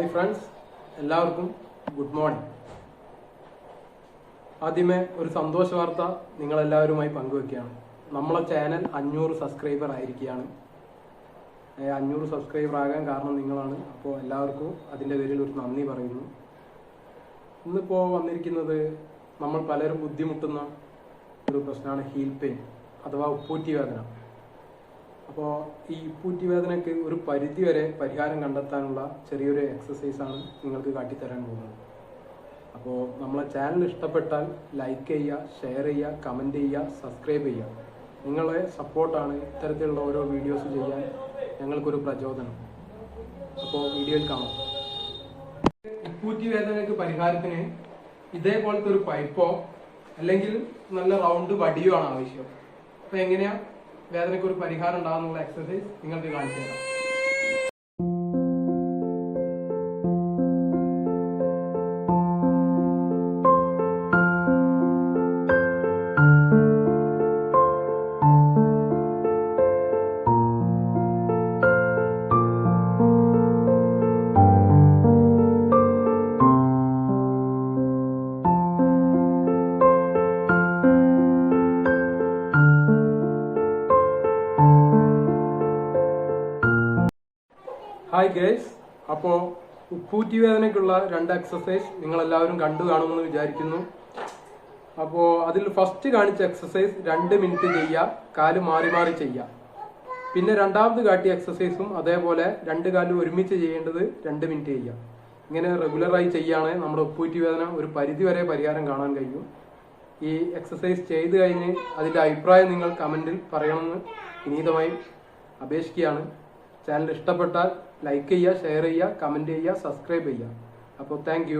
Hi friends എല്ലാവർക്കും good morning ആദ്യമേ ഒരു സന്തോഷ വാർത്ത നിങ്ങളെല്ലാവരുമായി പങ്കുവെക്കുകയാണ്. നമ്മളെ ചാനൽ അഞ്ഞൂറ് സബ്സ്ക്രൈബർ ആയിരിക്കുകയാണ്. അഞ്ഞൂറ് സബ്സ്ക്രൈബർ ആകാൻ കാരണം നിങ്ങളാണ്. അപ്പോൾ എല്ലാവർക്കും അതിന്റെ പേരിൽ ഒരു നന്ദി പറയുന്നു. ഇന്നിപ്പോൾ വന്നിരിക്കുന്നത് നമ്മൾ പലരും ബുദ്ധിമുട്ടുന്ന ഒരു പ്രശ്നമാണ് ഹീൽ പെയിൻ അഥവാ ഉപ്പൂറ്റി വേദന. അപ്പോൾ ഈ ഉപ്പൂറ്റി വേദനയ്ക്ക് ഒരു പരിധി വരെ പരിഹാരം കണ്ടെത്താനുള്ള ചെറിയൊരു എക്സസൈസാണ് നിങ്ങൾക്ക് കാട്ടിത്തരാൻ പോകുന്നത്. അപ്പോൾ നമ്മളെ ചാനൽ ഇഷ്ടപ്പെട്ടാൽ ലൈക്ക് ചെയ്യുക ഷെയർ ചെയ്യുക കമന്റ് ചെയ്യുക സബ്സ്ക്രൈബ് ചെയ്യുക. നിങ്ങളെ സപ്പോർട്ടാണ് ഇത്തരത്തിലുള്ള ഓരോ വീഡിയോസ് ചെയ്യാൻ ഞങ്ങൾക്കൊരു പ്രചോദനം. അപ്പോൾ വീഡിയോയിൽ കാണാം. ഉപ്പൂറ്റി വേദനയ്ക്ക് പരിഹാരത്തിന് ഇതേപോലത്തെ ഒരു പൈപ്പോ അല്ലെങ്കിൽ നല്ല റൗണ്ട് വടിയോ ആണ് ആവശ്യം. അപ്പോൾ എങ്ങനെയാ വേദനയ്ക്ക് ഒരു പരിഹാരം ഉണ്ടാകുന്നുള്ള എക്സസൈസ് നിങ്ങൾക്ക് കാണിച്ചു തരാം ഹായ് ഗേസ് അപ്പോൾ ഉപ്പൂറ്റി വേദനയ്ക്കുള്ള രണ്ട് എക്സസൈസ് നിങ്ങളെല്ലാവരും കണ്ടു കാണുമെന്ന് വിചാരിക്കുന്നു. അപ്പോൾ അതിൽ ഫസ്റ്റ് കാണിച്ച എക്സസൈസ് രണ്ട് മിനിറ്റ് ചെയ്യുക കാൽ മാറി മാറി ചെയ്യുക. പിന്നെ രണ്ടാമത് കാട്ടിയ എക്സസൈസും അതേപോലെ രണ്ട് കാലും ഒരുമിച്ച് ചെയ്യേണ്ടത് രണ്ട് മിനിറ്റ് ചെയ്യുക. ഇങ്ങനെ റെഗുലറായി ചെയ്യുകയാണെങ്കിൽ നമ്മുടെ ഉപ്പൂറ്റി വേദന ഒരു പരിധി വരെ പരിഹാരം കാണാൻ കഴിയും. ഈ എക്സസൈസ് ചെയ്ത് കഴിഞ്ഞ് അതിന്റെ അഭിപ്രായം നിങ്ങൾ കമന്റിൽ പറയണമെന്ന് വിനീതമായി അപേക്ഷിക്കുകയാണ്. ചാനൽ ഇഷ്ടപ്പെട്ടാൽ ലൈക്ക് ചെയ്യുക ഷെയർ ചെയ്യുക കമന്റ് ചെയ്യുക സബ്സ്ക്രൈബ് ചെയ്യുക. അപ്പോൾ താങ്ക്